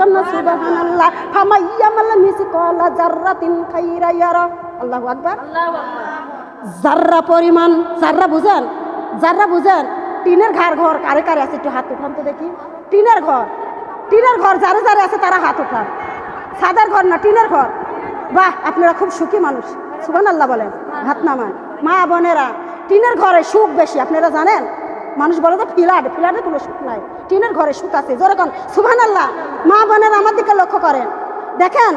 কান্না সুবহানাল্লাহ ফামাইয়ামাল মিসকালা জাররাতিন খাইরা ইয়ারা। আল্লাহু আকবার। জাররা পরিমাণ জাররা বুঝেন জাররা বুঝেন টিনের ঘর ঘর কারে কারে আছে একটু হাত উঠান তো দেখি। টিনের ঘর টিনের ঘর যারে যারে আছে তারা হাত উঠান। সাদার ঘর না টিনের ঘর। বাহ আপনারা খুব সুখী মানুষ। সুবান আল্লাহ বলেন হাত নামান। মা বোনেরা টিনের ঘরে সুখ বেশি আপনারা জানেন? মানুষ বলে যে ফ্ল্যাট ফ্ল্যাটে কোনো সুখ নাই। টিনের ঘরে সুখ আছে। যেরকম সুভান আল্লাহ মা বোনেরা আমার দিকে লক্ষ্য করেন। দেখেন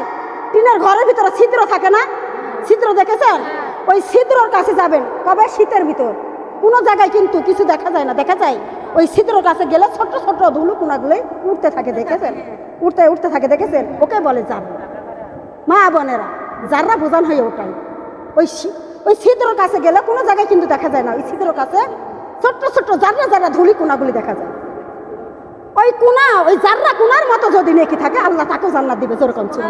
টিনের ঘরের ভিতরে ছিদ্র থাকে না? ছিদ্র দেখেছেন? ওই ছিদ্রর কাছে যাবেন কবে শীতের ভিতর। কোনো জায়গায় কিন্তু কিছু দেখা যায় না দেখা যায়। ওই ছিদ্রর কাছে গেলে ছোট্ট ছোট্ট ধুলো কোনাগুলো উঠতে থাকে দেখেছেন? উঠতে উঠতে থাকে দেখেছেন? ওকে বলে যান। মা বোনেরা যারা বোঝান হয়ে ওটাই ওই ওই ছিদ্রর কাছে গেলে কোনো জায়গায় কিন্তু দেখা যায় না। ওই ছিদ্রর কাছে ছোট্ট ছোট্ট যারা যারা ধুলি কোনাগুলি দেখা যায় ওই কোনা ওই জাররা কোনার মতো যদি নেকি থাকে আল্লাহ তাকেও জান্নাত দিবে যেরকম ছিল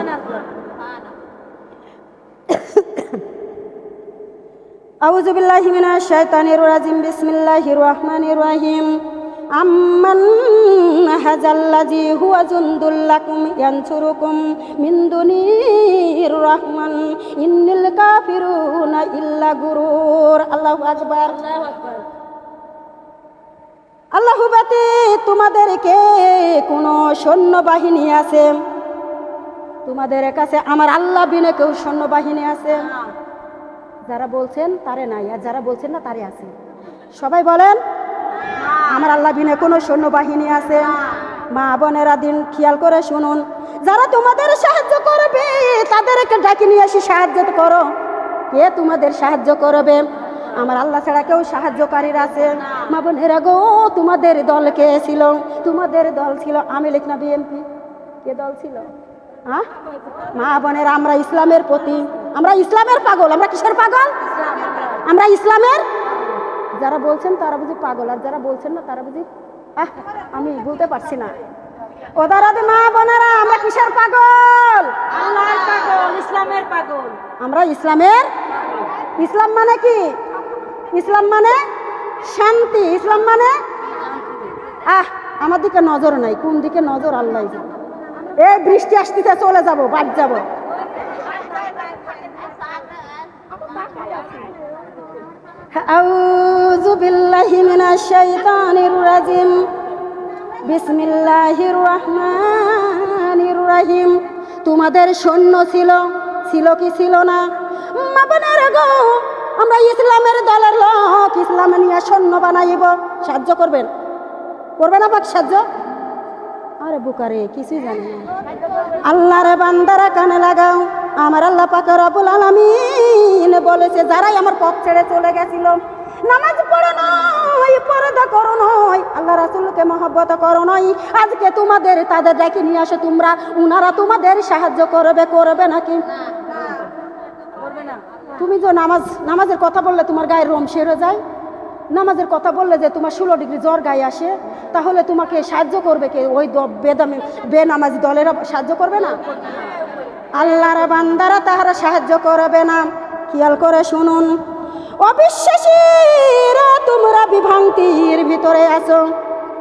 أعوذ بالله من الشيطان الرجيم بسم الله الرحمن الرحيم أمن هذا الذي هو جند لكم ينصركم من دون الرحمن إن الكافرون إلا غرور الله أكبر আল্লাহ বাতে তোমাদেরকে কোনো সৈন্যবাহিনী আছে? তোমাদের কাছে আমার আল্লাহ বিনে কেউ সৈন্যবাহিনী আছে? যারা বলছেন তারে নাই, আর যারা বলছেন না তারে আছে। সবাই বলেন, আমার আল্লাহ বিনে কোনো সৈন্যবাহিনী আছে? মা বোনেরা দিন খেয়াল করে শুনুন। যারা তোমাদের সাহায্য করবে, তাদেরকে ডাকি নিয়ে এসে সাহায্য করো। কে তোমাদের সাহায্য করবে? আমার আল্লাহ ছাড়া কেউ সাহায্যকারীর আছে। মা বোনেরা গো তোমাদের দল কে ছিল? তোমাদের দল ছিল আমি লিখ না বিএনপি? কে দল ছিল? হ্যাঁ মা বোনের আমরা ইসলামের প্রতি আমরা ইসলামের পাগল। আমরা কিসের পাগল? আমরা ইসলামের? যারা বলছেন তারা বুঝি পাগল আর যারা বলছেন না তারা বুঝি আহ আমি বলতে পারছি না। ওদারাদি মা বোনেরা আমরা কিসের পাগল? আল্লাহর পাগল ইসলামের পাগল। আমরা ইসলামের ইসলাম মানে কি? ইসলাম মানে? শান্তি। ইসলাম মানে? আহ, আমার দিকে নজর নাই। কোন দিকে নজর? আল্লাহ। এই বৃষ্টি আসতেছে, চলে যাব, বাদ যাব। আউযু বিল্লাহি মিনাশ শাইতানির রাজিম। বিসমিল্লাহির রহমানির রহিম। তোমাদের সৈন্য ছিল ছিল কি ছিল না? মা বোনেরা গো আমরা ইসলামের দলের লোক, ইসলামে নিয়ে সৈন্য বানাইব। সাহায্য করবেন? করবেন আবার সাহায্য? আরে বুকারে কিছুই জানি না। আল্লাহর বান্দারা কানে লাগাও। আমার আল্লাহ পাকে রবুল আলামিন বলেছে, যারাই আমার পথ ছেড়ে চলে গেছিল, নামাজ পড়ো নয় পর্দা করো নয় আল্লাহ রাসুলকে মহব্বত করো নয় আজকে তোমাদের, তাদের ডেকে নিয়ে আসো তোমরা। উনারা তোমাদের সাহায্য করবে করবে নাকি? না তুমি যে নামাজ, নামাজের কথা বললে তোমার গায়ের রোম সেরে যায়? নামাজের কথা বললে যে তোমার ষোলো ডিগ্রি জ্বর গায়ে আসে, তাহলে তোমাকে সাহায্য করবে কে? ওই বেদামি, বেনামাজি দলেরা সাহায্য করবে না? আল্লাহর বান্দারা তাহারা সাহায্য করবে না। খেয়াল করে শুনুন। অবিশ্বাসীরা তোমরা বিভ্রান্তির ভিতরে আছো।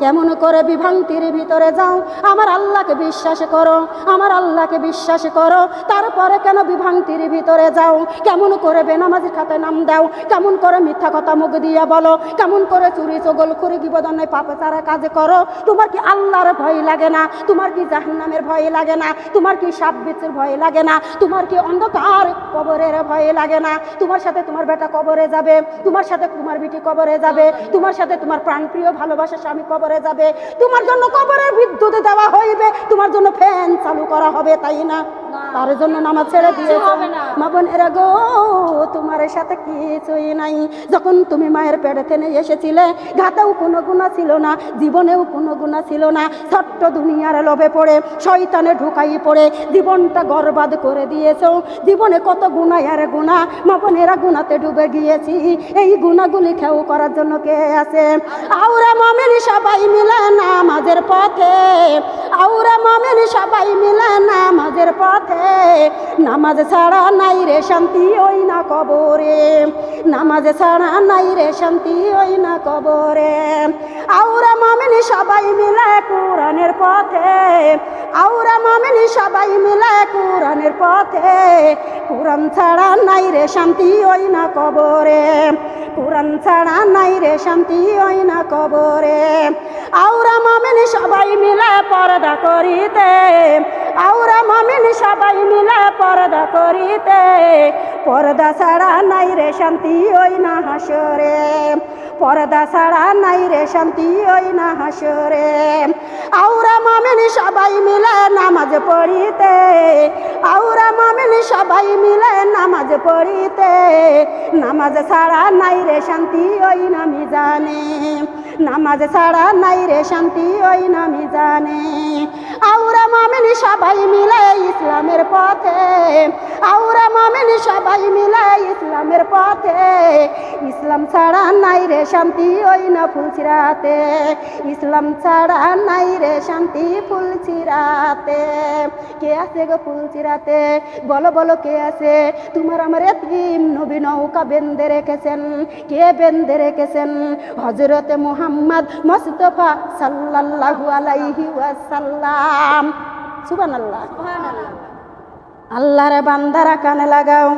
কেমন করে বিভ্রান্তির ভিতরে যাও? আমার আল্লাহকে বিশ্বাস করো, আমার আল্লাহকে বিশ্বাস করো। তারপরে কেন বিভ্রান্তির ভিতরে যাও? কেমন করে বেনামাজির খাতায় নাম দাও? কেমন করে মিথ্যা কথা মুখ দিয়ে বলো? কেমন করে চুরি, চগল করে গিবদনে পাপে তারা কাজ করো? তোমার কি আল্লাহর ভয় লাগে না? তোমার কি জাহান্নামের ভয় লাগে না? তোমার কি সাপ বিচ্ছের ভয় লাগে না? তোমার কি অন্ধকার কবরের ভয় লাগে না? তোমার সাথে তোমার বেটা কবরে যাবে, তোমার সাথে তোমার বিটি কবরে যাবে, তোমার সাথে তোমার প্রাণপ্রিয় ভালোবাসা স্বামী কবরে যাবে। তোমার জন্য কবরের বিদ্যুৎ দেওয়া হইবে। তোমার জন্য ফ্যান চালু করা হবে তাই না? তার জন্য নামাজ ছেড়ে দিয়েছে না। মা বোনেরা গো তোমার সাথে কিছুই নাই। যখন তুমি মায়ের পেটে টেনে এসেছিলে ঘাতেও কোনো গুণা ছিল না জীবনেও কোনো গুণা ছিল না। ছোট্ট দুনিয়ার লোভে পড়ে শয়তানে ঢুকাই পড়ে জীবনটা গর্বাদ করে দিয়েছ। জীবনে কত গুণা আর গুণা? মা বোনেরা গুণাতে ডুবে গিয়েছি। এই গুণাগুলি খেউ করার জন্য কে আছে? আউরা মমেন সবাই মিলে নামাজের পথে। আউরা মমেন সবাই মিলে নামাজের পথে। নামাজ ছাড়া নাই রে শান্তি ওই না কবরে। নামাজ ছাড়া নাই রে শান্তি ওই না কবরে। আউরা মামিনী সবাই মিলে কোরআনের পথে। আউরা মামিনী সবাই মিলে কোরআনের পথে। কোরআন ছাড়া নাই রে শান্তি ওই না কবরে। কোরআন ছাড়া নাই রে শান্তি ওই না কবরে। আউরা মামিনী সবাই মিলে পর্দা করিতে আউরা মামিনী সবাই মিলে পর্দা করিতে। পর্দা ছাড়া নাই রে শান্তি, ওই না হাসরে। পর্দা ছাড়া নাই রে শান্তি, ওই না হাসরে। আউরা মামিনী সবাই মিলে নামাজ পড়িতে আউরা মামিনী সবাই মিলে নামাজ পড়িতে। নামাজ ছাড়া নাই রে শান্তি, ওই নামি জানে নামাজ ছাড়া নাই রে শান্তি ওই নামি জানে। আউরা মামিনী সবাই মিলে ইসলামের পথে। আউরা মামিনী সবাই মিলে ইসলামের পথে। ইসলাম ছাড়া নাই রে শান্তি ওই না ফুলছিরাতে। ইসলাম ছাড়া নাই রে শান্তি ফুলছিরাতে। কে আছে গো ফুলছিরাতে? বলো বলো কে আছে? তোমার আমার এতিম নবী নৌকা বেঁধে রেখেছেন। কে বেঁধে রেখেছেন? হজরতে মুহাম্মদ মুস্তফা সাল্লাল্লাহু আলাইহি ওয়াসাল্লাম। সুবহানাল্লাহ। আল্লাহরে বান্দারা কানে লাগাও।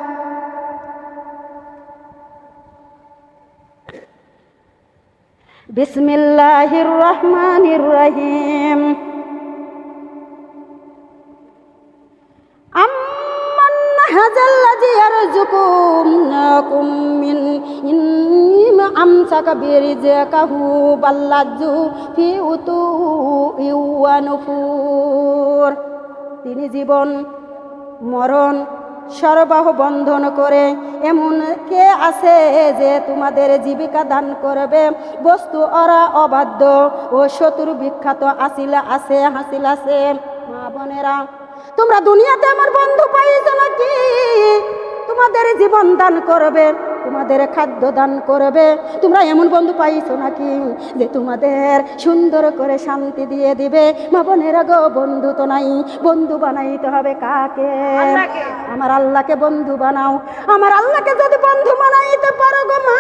বিসমিল্লাহির রহমানির রহিম। তিনি জীবন, মরণ, সরবাহ বন্ধন করে এমন কে আছে যে তোমাদের জীবিকা দান করবে? বস্তু অরা অবাধ্য ও শত্রু বিখ্যাত, আসিলা আছে, হাসিল আছে। মা বোনেরা তোমরা দুনিয়াতে আমার বন্ধু পাইছো নাকি? তোমাদের জীবন দান করবে। তোমাদের খাদ্য দান করবে। তোমরা এমন বন্ধু পাইছো নাকি যে তোমাদের সুন্দর করে শান্তি দিয়ে দিবে? মা বোনেরা গো বন্ধু তো নাই। বন্ধু বানাইতে হবে কাকে? আমার আল্লাহকে বন্ধু বানাও। আমার আল্লাহকে যদি বন্ধু বানাইতে পারো গো মা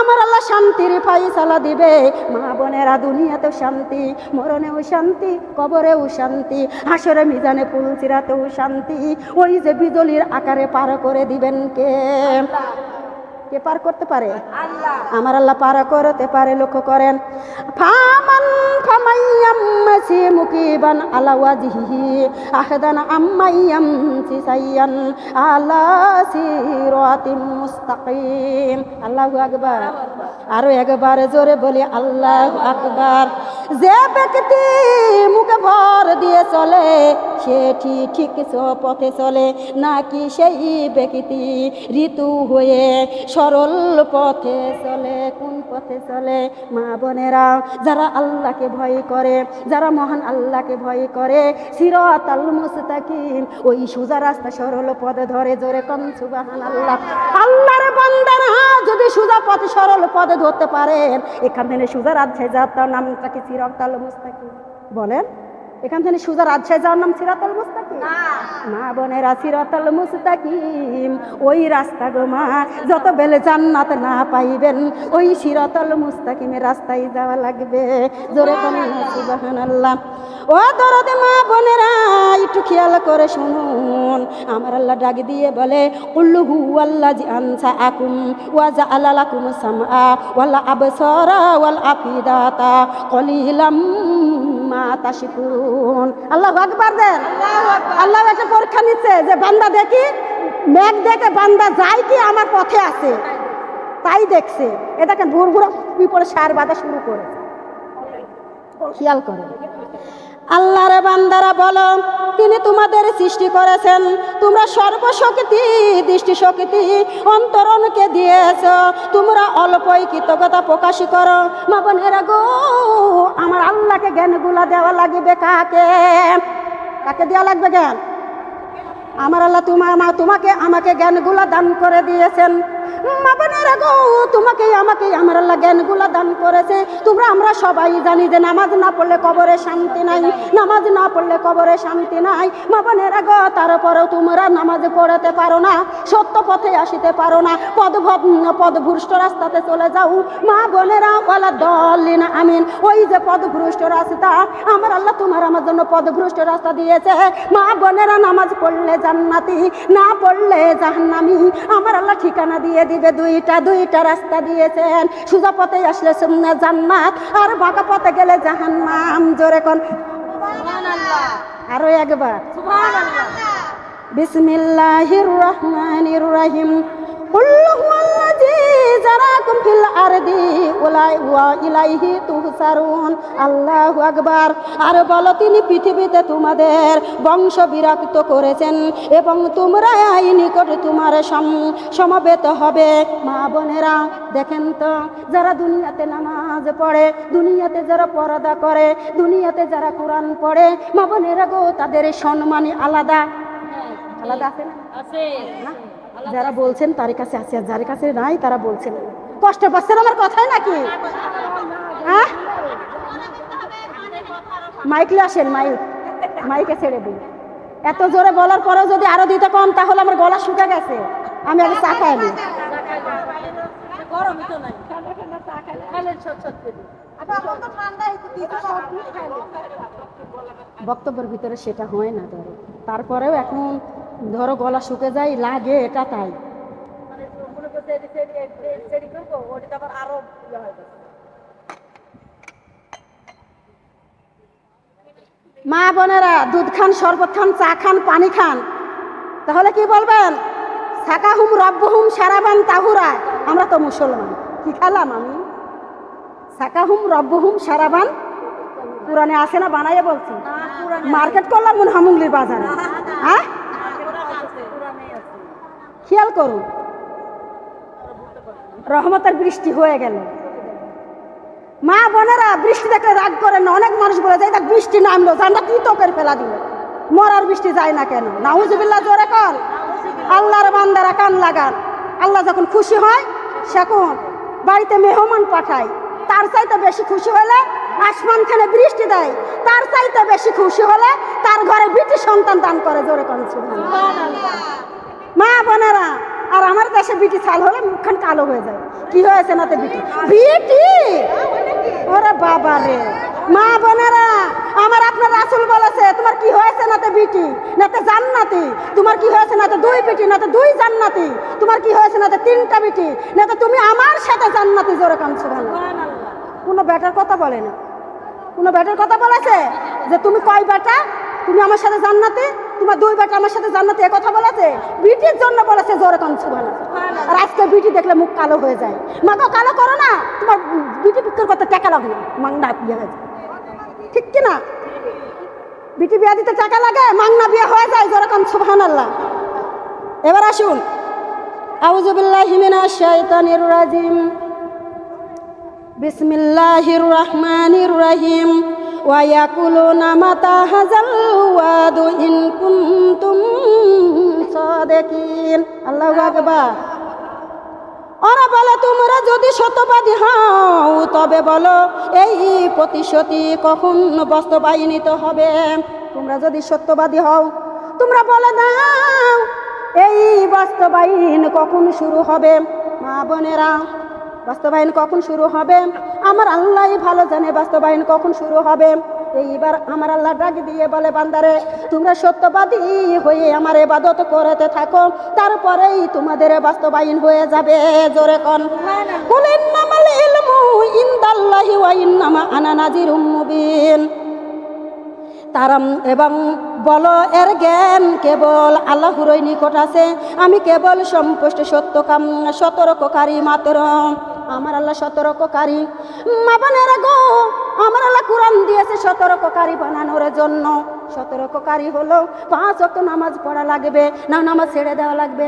আমার আল্লাহ শান্তির ফাইসালা দিবে। মা বোনেরা দুনিয়াতেও শান্তি মরণেও শান্তি কবরেও শান্তি হাসরে মিজানে পুলচিরাতেও শান্তি। ওই যে বিজলির আকারে পার করে দিবেন কে? কে পার করতে পারে? আল্লাহ। আমার আল্লাহ পার করতে পারে লক্ষ্য করেন। ফামান ফামাইয়াম মাসি মুকিবান আলা ওয়াজহিহি আহদান আম্মাইয়াম সিসাইয়ান আলা সিরাতিম মুস্তাকিম। আল্লাহু আকবার। আরও একবার জোরে বলি আল্লাহু আকবার। যে ব্যক্তি মুখে ভর দিয়ে চলে সে ঠিক ঠিক পথে চলে নাকি সেই ব্যক্তি ঋতু হয়ে সরল পথে চলে, কোন পথে চলে? মা বোনেরা, যারা আল্লাহকে ভয় করে, যারা মহান আল্লাহকে ভয় করে সিরাত আল মুস্তাকিম, ওই সোজা রাস্তা সরল পথে ধরে জোরে কম সুবাহান আল্লাহ আল্লাহর বান্দারা যদি সোজা পথে সরল পথে ধরতে পারেন, এখান থেকে সোজা রাজ্যে যাত্রার নামটা কি সিরাত আল মুস্তাকিম? বলেন। এখান থেকে সোজা রাজশাহী যাওয়ার নাম সিরাত আল মুস্তাকিম মা বোনেরা সিরাতাল মুস্তাকিম ওই রাস্তা গো মা যত বেলে জান্নাত না পাইবেন ওই সিরাতাল মুস্তাকিমের রাস্তায় যাওয়া লাগবে। জোরে সুবহানাল্লাহ। ও দরদে মা বোনেরা একটু খেয়াল করে শুনুন। আমার আল্লাহ ডাক দিয়ে বলে উল্লু হু আল্লাহ জি আনসা আকুম ওয়া জা আলালাকুম সামআ ওয়াল আবসারা ওয়াল আফিদাতা কলিলাম মা তাশকুরুন আল্লাহ আকবার দেন। আল্লাহ একটা পরীক্ষা নিচ্ছে যে বান্দা দেখি, মেঘ দেখে বান্দা যায় কি আমার পথে আছে। তাই দেখছে। এটাকে ভুর ভোর বিপরে সার বাঁধা শুরু করে খেয়াল করে আল্লাহর বান্দারা বলো, তিনি তোমাদের সৃষ্টি করেছেন। তোমরা সর্বশক্তি দৃষ্টি শক্তি অন্তরণকে দিয়েছ। তোমরা অল্পই কৃতজ্ঞতা প্রকাশ করো। মা বোনেরা গো, আমার আল্লাহকে জ্ঞানগুলা দেওয়া লাগবে কাকে? কাকে দেওয়া লাগবে জ্ঞান? আমার আল্লাহ তোমার মা তোমাকে আমাকে জ্ঞানগুলা দান করে দিয়েছেন। তোমাকে আমাকে আমার আল্লাহ দান করেছে। তোমরা, আমরা সবাই জানি যে নামাজ না পড়লে কবরে শান্তি নাই, নামাজ না পড়লে কবরে শান্তি নাই। মা গো, তারপরেও তোমরা নামাজ পড়াতে পারো না, সত্য পথে আসিতে পারো না পদভ্রষ্ট রাস্তাতে চলে যাও। মা বোনেরা ওলা দলিন আমিন। ওই যে পদভ্রষ্ট রাস্তা, আমার আল্লাহ তোমার আমার জন্য পদভ্রষ্ট রাস্তা দিয়েছে। মা বোনেরা নামাজ পড়লে জান্নাতি, না পড়লে জাহান্নামি। আমার আল্লাহ ঠিকানা দিয়ে দিবে দুইটা দুইটা রাস্তা দিয়েছেন। সোজা পথে আসলে সুমনে জান্নাত আর বাঁকা পথে গেলে জাহান্নাম। জোরে কোন? আরও একবার। বিসমিল্লাহির রহমানির রহিম। আল্লাহ আকবার। আর বলো তিনি পৃথিবীতে তোমাদের বংশ বিরক্ত করেছেন এবং তোমরা এই নিকট তোমার সমবেত হবে। মা বোনেরা দেখেন তো যারা দুনিয়াতে নামাজ পড়ে দুনিয়াতে যারা পরদা করে দুনিয়াতে যারা কোরআন পড়ে মা বোনেরা গো তাদের সম্মানই আলাদা। হ্যাঁ, আলাদা আছে আছে। না? যারা বলছেন তার কাছে আছে, আর যার কাছে নাই, তারা বলছেন। কষ্ট পাচ্ছেন আমার কথাই নাকি? হ্যাঁ? মাইকলে আসেন, মাইক। মাইকে ছেড়ে দিন। এত জোরে বলার পরেও যদি আরও দিতে কম তাহলে আমার গলা শুকে গেছে। আমি আগে চা খাই বক্তব্যের ভিতরে সেটা হয় না তারপরেও এখন ধরো গলা শুকে যায় লাগে এটা তাই। মানে ইয়ে মা বোনেরা দুধ খান শরবত খান চা খান পানি খান। তাহলে কি বলবেন? সাকাহুম রব্বহুম সারাবান তাহুরা। আমরা তো মুসলমান কি খেলাম আমি? সাকাহুম রব্বহুম সারাবান। পুরানে আসে না বানাইয়ে বলছি? মার্কেট করলাম মনে হামুংলির বাজারে। হ্যাঁ? খেয়াল করুন রহমতের বৃষ্টি হয়ে গেল। মা বোনেরা বৃষ্টি দেখলে রাগ করেন না। অনেক মানুষ বলে যায় বৃষ্টি নামলো জানটা কি তোকের ফেলা দিল। মরার বৃষ্টি যায় না কেন? নাউজুবিল্লাহ, জোরে কর। আল্লাহর বান্দারা কান লাগান। আল্লাহ যখন খুশি হয় সেখন বাড়িতে মেহমান পাঠায়। তার চাইতে বেশি খুশি হলে আসমান খানে বৃষ্টি দেয়। তার চাইতে বেশি খুশি হলে তার ঘরে বিটি সন্তান দান করে। জোরে করেন মা বোনেরা আর আমার দেশে বিটি ছাল হলে মুখখান কালো হয়ে যায় কি হয়েছে নাতে বিটি? বিটি? ওরে বাবা রে। মা বোনেরা আমার আপনার রাসুল বলেছে তোমার কি হয়েছে নাতে বিটি? নাতে জান্নাতি। তোমার কি হয়েছে নাতে দুই বিটি? নাতে দুই জান্নাতি। তোমার কি হয়েছে নাতে তিনটা বিটি? নাতে তুমি আমার সাথে জান্নাতি জোরে কামছো ভালো কোনো ব্যাটার কথা বলে না। কোনো ব্যাটার কথা বলেছে যে তুমি কয় বেটা? তুমি আমার সাথে জান্নাতে? তোমার দুই বেটা আমার সাথে জান্নাতে কথা বলেছে? বিটির জন্য বলেছে, জোরে কম সুবানা আর আজকে বিটি দেখলে মুখ কালো হয়ে যায়। মাগো, কালো করো না। তোমার বিটি বিক্রি করতে টাকা লাগে মাংনা বিয়ে হয়ে যায়। ঠিক কিনা বিটি বিয়া দিতে টাকা লাগে, মাংনা বিয়ে হয়ে যায়, জোরে কম সুবাহান আল্লাহ। এবার আসুন। আউজুবিল্লাহ হিমিনা শাইতানির রাজিম। বিসমিল্লাহির রহমানির রহিম। ওয়াকুলুনা মাতা হাজাল هذا الوعد إن كنتم صادقين الله أكبر ওরা বলে তোমরা যদি সত্যবাদী হও তবে বলো এই প্রতিশ্রুতি কখন বাস্তবায়িত হবে তোমরা যদি সত্যবাদী হও তোমরা বলে দাও এই বাস্তবায়ন কখন শুরু হবে মা বোনেরা বাস্তবায়ন কখন শুরু হবে আমার আল্লাহ ভালো জানে বাস্তবায়ন কখন শুরু হবে এইবার আমার আল্লাহ ডাক দিয়ে বলে বান্দারে তোমরা সত্যবাদী হয়ে আমার এবাদত করতে থাকো তারপরেই তোমাদের বাস্তবায়ন হয়ে যাবে। জোরে কন। কুল ইন্নামাল ইলমু ইনদাল্লাহি ওয়া ইন্নামা আনা নাজিরুম মুবিন। তারাম এবং বলো এর জ্ঞান কেবল আল্লাহরই নিকট আছে। আমি কেবল সম্পুষ্ট সত্য কাম সতর্ককারী মাত্র। আমার আল্লাহ সতর্ককারী। মা মাবানের গো আমার আল্লাহ কোরআন দিয়েছে সতর্ককারী বানানোর জন্য। সতর্ককারী হলো পাঁচ অক্ট নামাজ পড়া লাগবে, না নামাজ ছেড়ে দেওয়া লাগবে।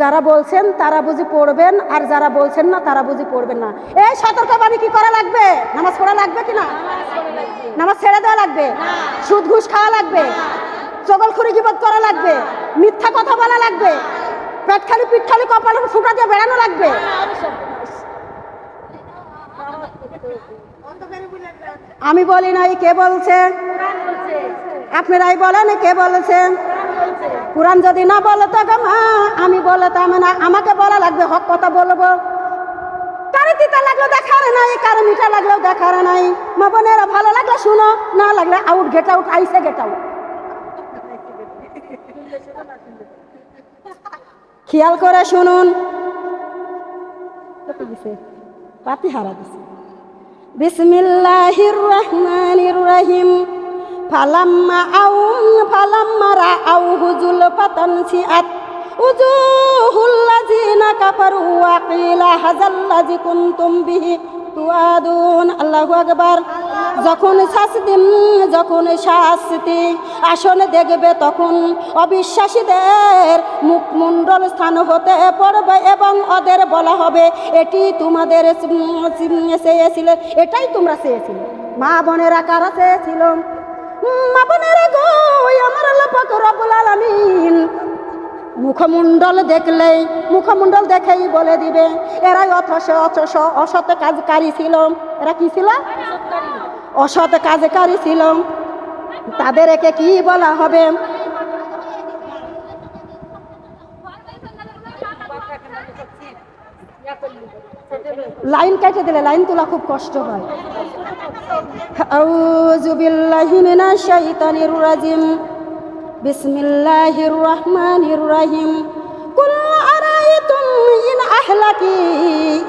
যারা বলছেন তারা বুঝি পড়বেন, আর যারা বলছেন না তারা বুঝি পড়বেন না। এই সতর্কবাণী কি করা লাগবে? নামাজ পড়া লাগবে কি না? নামাজ ছেড়ে দেওয়া লাগবে? সুদ ঘুষ খাওয়া লাগবে? চগল খুরি গিবত করা লাগবে? মিথ্যা কথা বলা লাগবে? পেট খালি, পিঠ খালি কপালে ফুটা দিয়ে বেড়ানো লাগবে? আমি বলি নাই, কে বলছে? আপনারাই বলেন, কে বলেছে? কোরআন যদি না বলে, তো আমি বলতাম না, আমাকে বলা লাগবে, হক কথা বলব। কারে তিতা লাগল দেখার নাই, কারে মিঠা লাগল দেখার নাই। মা বোনেরা ভালো লাগলে, শুনো, না লাগলে আউট গেট আউট আইসে গেট আউট খেয়াল করে শুনুন। পাতি হারা দিছে। বিসমিল্লাহির রহমানির রহিম ফালাম্মা আউ ফালাম্মা রাআউহু যুলফাতান সিআত। উজুহুল্লাযিনা কাফারু ওয়া কিলা হাযাল্লাযী কুনতুম বিহি তুআদুন। আল্লাহু আকবার। যখন শাস্তি যখন শাস্তি আসনে দেখবে তখন অবিশ্বাসীদের মুখমণ্ডল স্থান হতে পড়বে এবং ওদের বলা হবে, এটি তোমাদের চেয়েছিলে, এটাই তোমরা চেয়েছিলে। মা বোনেরা কারা চেয়েছিল মা বোনেরা গো আমার আল্লাহ পাক রব্বুল আলামিন মুখমণ্ডল দেখলেই মুখমণ্ডল দেখেই বলে দিবে, এরাই অথস অথস অসৎ কাজকারী ছিল। এরা কি ছিল? অসৎ কাজকারী ছিল তাদেরকে কি বলা হবে? লাইন কেটে দিলে লাইন তোলা খুব কষ্ট হয়। বিসমিল্লাহির রহমানির রহিম। আহলাকি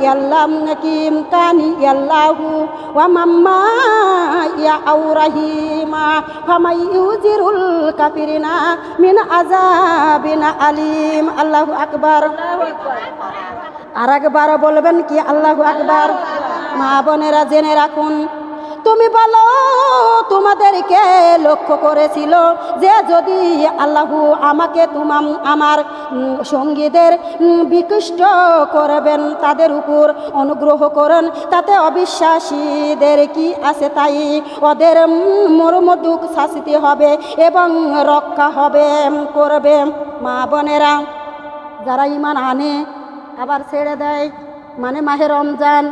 ইয়াল্লাম নাকিম কানি ইয়াল্লাহু ওয়া মাম্মা ইয়া আউরাহিমা ফামাই ইউজিরুল কাফিরিনা মিন আযাবিন আলিম। আল্লাহু আকবার। আর একবার বলবেন কি? আল্লাহু আকবার। মা বোনেরা জেনে রাখুন তুমি বলো, তোমাদেরকে লক্ষ্য করেছিল যে যদি আল্লাহু আমাকে তুমাম, আমার সঙ্গীদের বিকৃষ্ট করবেন, তাদের উপর অনুগ্রহ করেন, তাতে অবিশ্বাসীদের কি আছে তাই ওদের মর্মদুক শাস্তি হবে এবং রক্ষা হবে করবে মা বোনেরা। যারা ইমান আনে, আবার ছেড়ে দেয়। মানে মাহে রমজান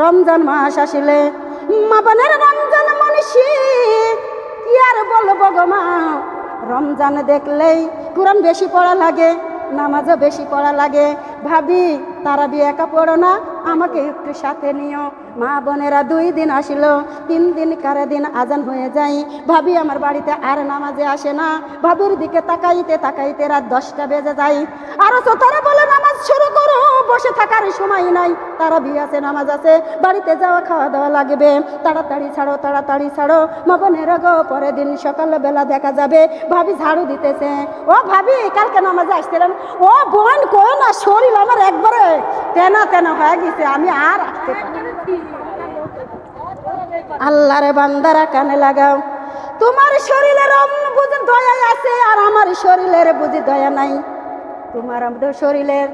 রমজান মাস আসিলে মা বোনের রমজান মনীষী, কি আর বলব গো মা? রমজান দেখলেই কোরআন বেশি পড়া লাগে, নামাজও বেশি পড়া লাগে। ভাবি তারা বিয়ে একা পড়ো না, আমাকে একটু সাথে নিও। মা বোনেরা দুই দিন আসিল, তিন দিন কারে দিন আজান হয়ে যায়। ভাবি, আমার বাড়িতে আর নামাজে আসে না। ভাবির দিকে তাকাইতে তাকাইতে রাত দশটা বেজে যাই আরও তারা বলে, নামাজ শুরু করো, বসে থাকার সময় নাই। তারা বিয়ে আছে, নামাজ আছে, বাড়িতে যাওয়া খাওয়া দাওয়া লাগবে। তাড়াতাড়ি ছাড়ো তাড়াতাড়ি ছাড়ো। মা বোনেরা গো, পরের দিন সকালবেলা দেখা যাবে। ভাবি ঝাড়ু দিতেছে। ও ভাবি, কালকে নামাজে আসছিলাম। ও বোন কো না, শরীর আমার একবারে তেনা তেনা হয়ে গেছে, আমি আর আসতে পারি। আল্লাহরে বান্দারা কানে লাগাও। তোমার শরীরের বুঝি দয়া আছে আর আমার শরীরের বুঝি দয়া নাই। তোমার আমাদের শরীরের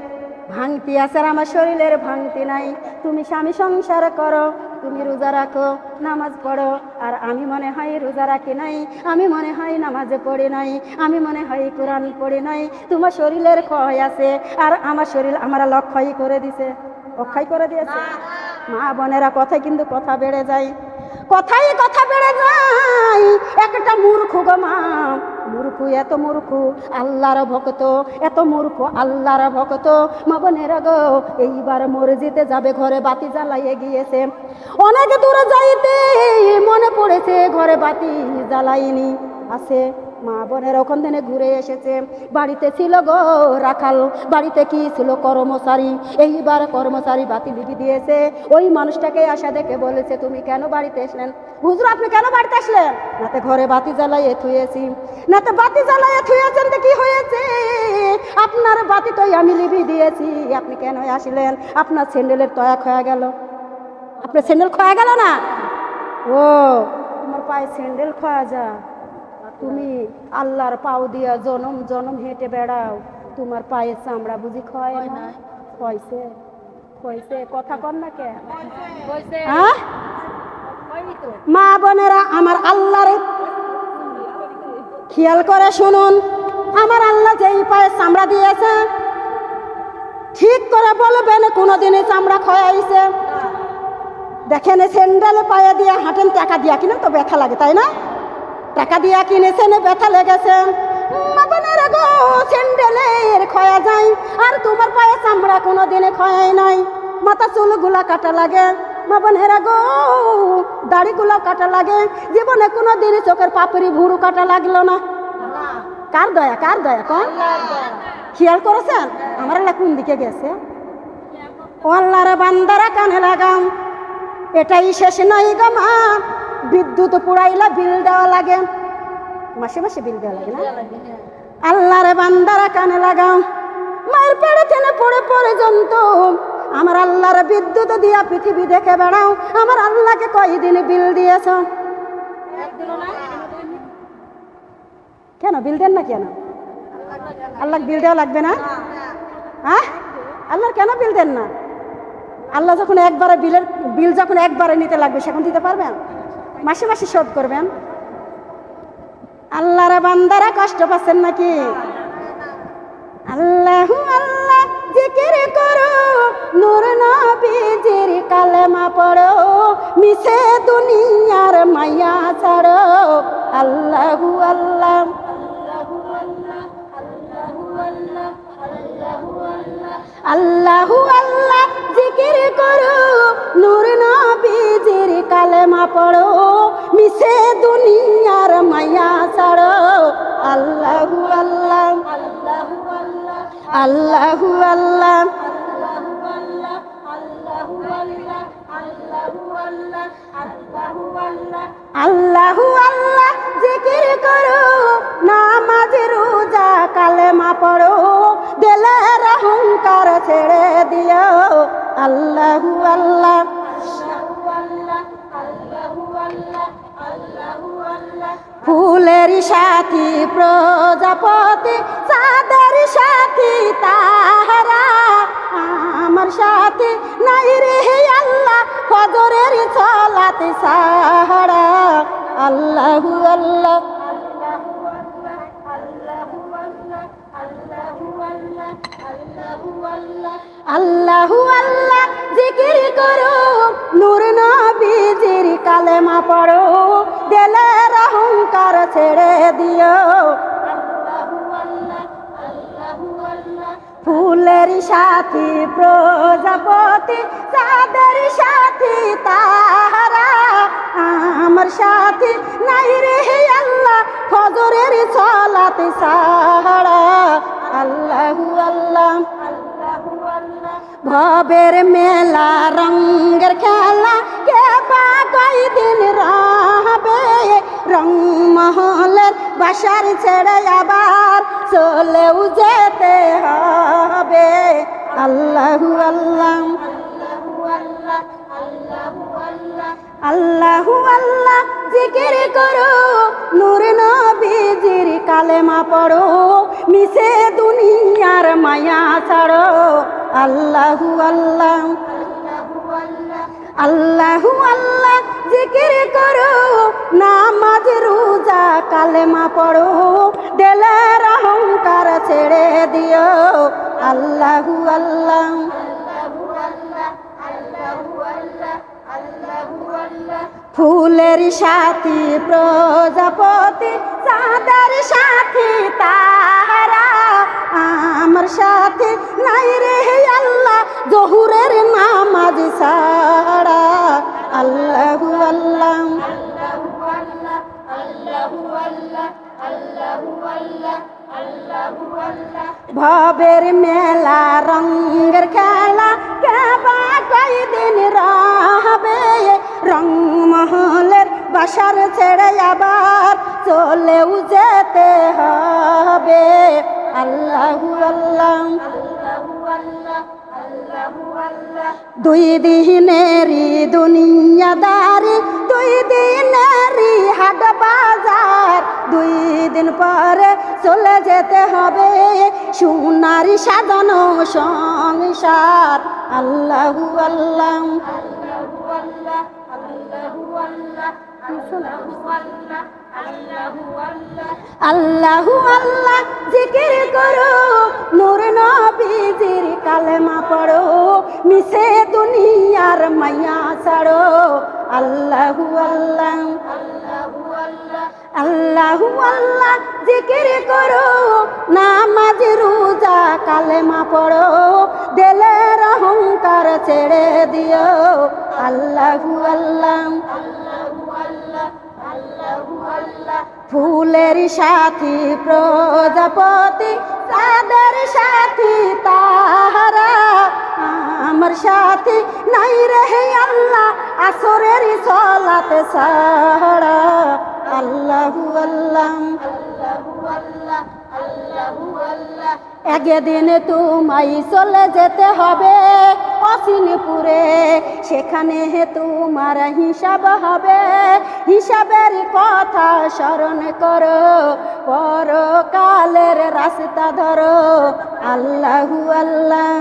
ভাঙতি আছে আর আমার শরীরের ভাঙতি নাই। তুমি স্বামী সংসার করো, তুমি রোজা রাখো, নামাজ পড়ো, আর আমি মনে হয় রোজা রাখি নাই, আমি মনে হয় নামাজে পড়ি নাই, আমি মনে হয় কোরআন পড়ি নাই। তোমার শরীরের ক্ষয় আছে আর আমার শরীর আমরা লক্ষ্যই করে দিছে। অক্ষয় করে দিয়েছে। মা বোনেরা, কথায় কিন্তু কথা বেড়ে যায়। কথাই কথা বেড়ে যায়। একটা মূর্খ গো মা। মূর্খ, এত মূর্খ, আল্লাহর ভক্ত। এত মূর্খ, আল্লাহর ভক্ত। মা বোনেরা গো, এইবার মসজিদে যাবে, ঘরে বাতি জ্বালাইয়ে গিয়েছে। অনেক দূরে যাইতে মনে পড়েছে, ঘরে বাতি জ্বালাইনি। আছে। মা বোনের ওখান থেকে ঘুরে এসেছে। বাড়িতে ছিল গো রাখাল, বাড়িতে কি ছিল কর্মচারী? এইবার কর্মচারী বাতি লিখে দিয়েছে। ওই মানুষটাকে আশা দেখে বলেছে, তুমি কেন বাড়িতে আসলেন হুজুর, আপনি কেন বাড়িতে আসলেন? না তো ঘরে বাতি জ্বালাইয়ে থুয়েছি। না তো বাতি জ্বালাইয়ে থুয়েছেন তো কি হয়েছে? আপনার বাতি তো আমি লিভি দিয়েছি, আপনি কেন আসলেন? আপনার স্যান্ডেলের তয়া খয়া গেল। আপনার স্যান্ডেল খয়া গেল না? ও, তোমার পায়ে স্যান্ডেল খয়া যা তুমি আল্লাহর পাও দিয়া জনম জনম হেঁটে বেড়াও। তোমার পায়ের চামড়া বুঝি খয় না? কইছে কইছে কথা কর না কে? মা বোনেরা আমার আল্লাহর খেয়াল করে শুনুন। আমার আল্লাহ যেই পায়ে চামড়া দিয়েছে ঠিক করে বলবেন কোনোদিনই চামড়া খয়াইছে দেখেন স্যান্ডেল পায়ে দিয়ে হাঁটেন টাকা দিয়া কিনা তো ব্যথা লাগে তাই না? টাকা দিয়া কিনেছেন, ব্যথা লেগেছে। মা বোনেরা গো, স্যান্ডেলের খয়া যায়, আর তোমার পায়ে চামড়া কোনো দিনে খয়াই নাই। মাথা চুলগুলা কাটা লাগে মা বোনেরা গো, দাড়িগুলো কাটা লাগে, জীবনে কোনো দিনই চোখের পাপড়ি ভুরু কাটা লাগল না। কার দয়া কার দয়া, কন? খেয়াল করেছেন? আমার আল্লাহ কোন দিকে গেছে? ও আল্লাহর বান্দারা কানে লাগাম, এটাই শেষ নয় গো মা। বিদ্যুৎ পুড়াইলা বিল দেওয়া লাগে। মাসে মাসে বিল দেওয়া লাগে না? আল্লাহর বান্দারা কানে লাগাও। মায়ের পেড়ে টেনে পড়ে পর্যন্ত আমার আল্লাহর বিদ্যুৎ দিয়া পৃথিবী দেখে বেড়াও। আমার আল্লাহকে কয়দিন বিল দিয়েছ? কেন বিল দেন না কেন? আল্লাহ বিল দেওয়া লাগবে না। হ্যাঁ? আল্লাহর কেন বিল দেন না? আল্লাহ যখন একবারে বিলের বিল যখন একবারে নিতে লাগবে সেখন দিতে পারবেন? মাসে মাসে শোধ করবেন? আল্লাহর বান্দারা কষ্ট পাচ্ছেন নাকি? আল্লাহ আল্লাহ জিকির করো, নূর নবীজির কালেমা পড়ো, মিশে দুনিয়ার মায়া ছাড়ো। আল্লাহু আল্লাহ আল্লাহু আল্লাহ জিকির করো, নূর কালেমা পড়ো, মিশে দুনিয়ার মায়া ছাড়ো। আল্লাহু আল্লাহ আল্লাহু আল্লাহ আল্লাহু আল্লাহ, জিকির করো, নামাজ, রোজা, কালেমা পড়ো। দিলের অহংকার ছেড়ে দিও। আল্লাহু আল্লাহ ফুলের সাথী প্রজাপতি, চাঁদের সাথী তাহারা। আমার সাথী নাই রে আল্লাহ, ফজরের চলাতে সাহারা। আল্লাহু আল্লাহ। আল্লাহু আল্লাহ। জিকির করো, নূর নবীজির কালেমা পড়ো, দিলের অহংকার ছেড়ে দিও। ফুলের সাথী, প্রজাপতি, চাঁদের সাথী, তাহারা আমার সাথী। নাই রে আল্লাহ, ফজরের চলাতে সাহারা। আল্লাহু আল্লাহ। ভবের মেলা রঙ্গের খেলা কে বা কয়দিন রহবে রং মহলের বাসার ছেড়ে আবার চলেও যেতে হবে। আল্লাহু আল্লাহ আল্লাহু আল্লাহ, জিকির করো। নূর নবীজির কালেমা পড়ো। মিশে দুনিয়ার মায়া ছাড়ো। আল্লাহু আল্লাহ। আল্লাহু আল্লাহ, জিকির করো, নামাজ, রোজা, কালেমা পড়ো, দিলের অহংকার ছেড়ে দিও। আল্লাহু আল্লাহ। ফুলের সাথী, প্রজাপতি, চাঁদের সাথী আমার সাথে নাই রে আল্লাহ জহুরের নামাজ সারা আল্লাহ আল্লাহ আল্লাহ আল্লাহ আল্লাহ। ভবের মেলা রঙের খেলা কেবা কয়দিন রহবে? রং মহলের বাসার ছেড়ে আবার চলেও যেতে হবে। আল্লাহু আল্লাহ। দুই দিনেরই দুনিয়াদারি, দুই দিনেরই হাট বাজার। দুই দিন পরে চলে যেতে হবে সোনারি সাজানো সংসার। আল্লাহু আল্লাহ। আল্লাহু আল্লাহ জিকির করো, নূর নবীজির কালেমা পড়ো, মিশে দুনিয়ার মাইয়া ছাড়ো। আল্লাহু আল্লাহ আল্লাহু আল্লাহ জিকির করো, নামাজ, রোজা, কালেমা পড়ো, দিলের অহংকার ছেড়ে দিও। আল্লাহু আল্লাহ ফুলের সাথী প্রজাপতি তাদের সাথী তাহারা। আমার সাথী নাই রে আল্লাহ, আসরের সলাতে সাহারা। আল্লাহু আল্লাহ। একদিন তোমায় চলে যেতে হবে অসিনপুরে, সেখানে তোমার হিসাব হবে। হিসাবের কথা স্মরণ করো, পরকালের রাস্তা ধরো। আল্লাহু আল্লাহ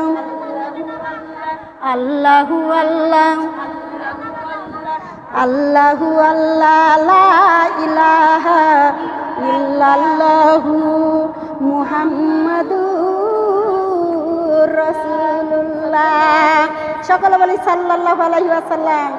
আল্লাহু আল্লাহ আল্লাহু আল্লাহ ইলাহা ইল্লাল্লাহু মুহাম্মাদুর রাসূলুল্লাহ। সকলে বলি সাল্লাল্লাহু আলাইহি ওয়াসাল্লাম।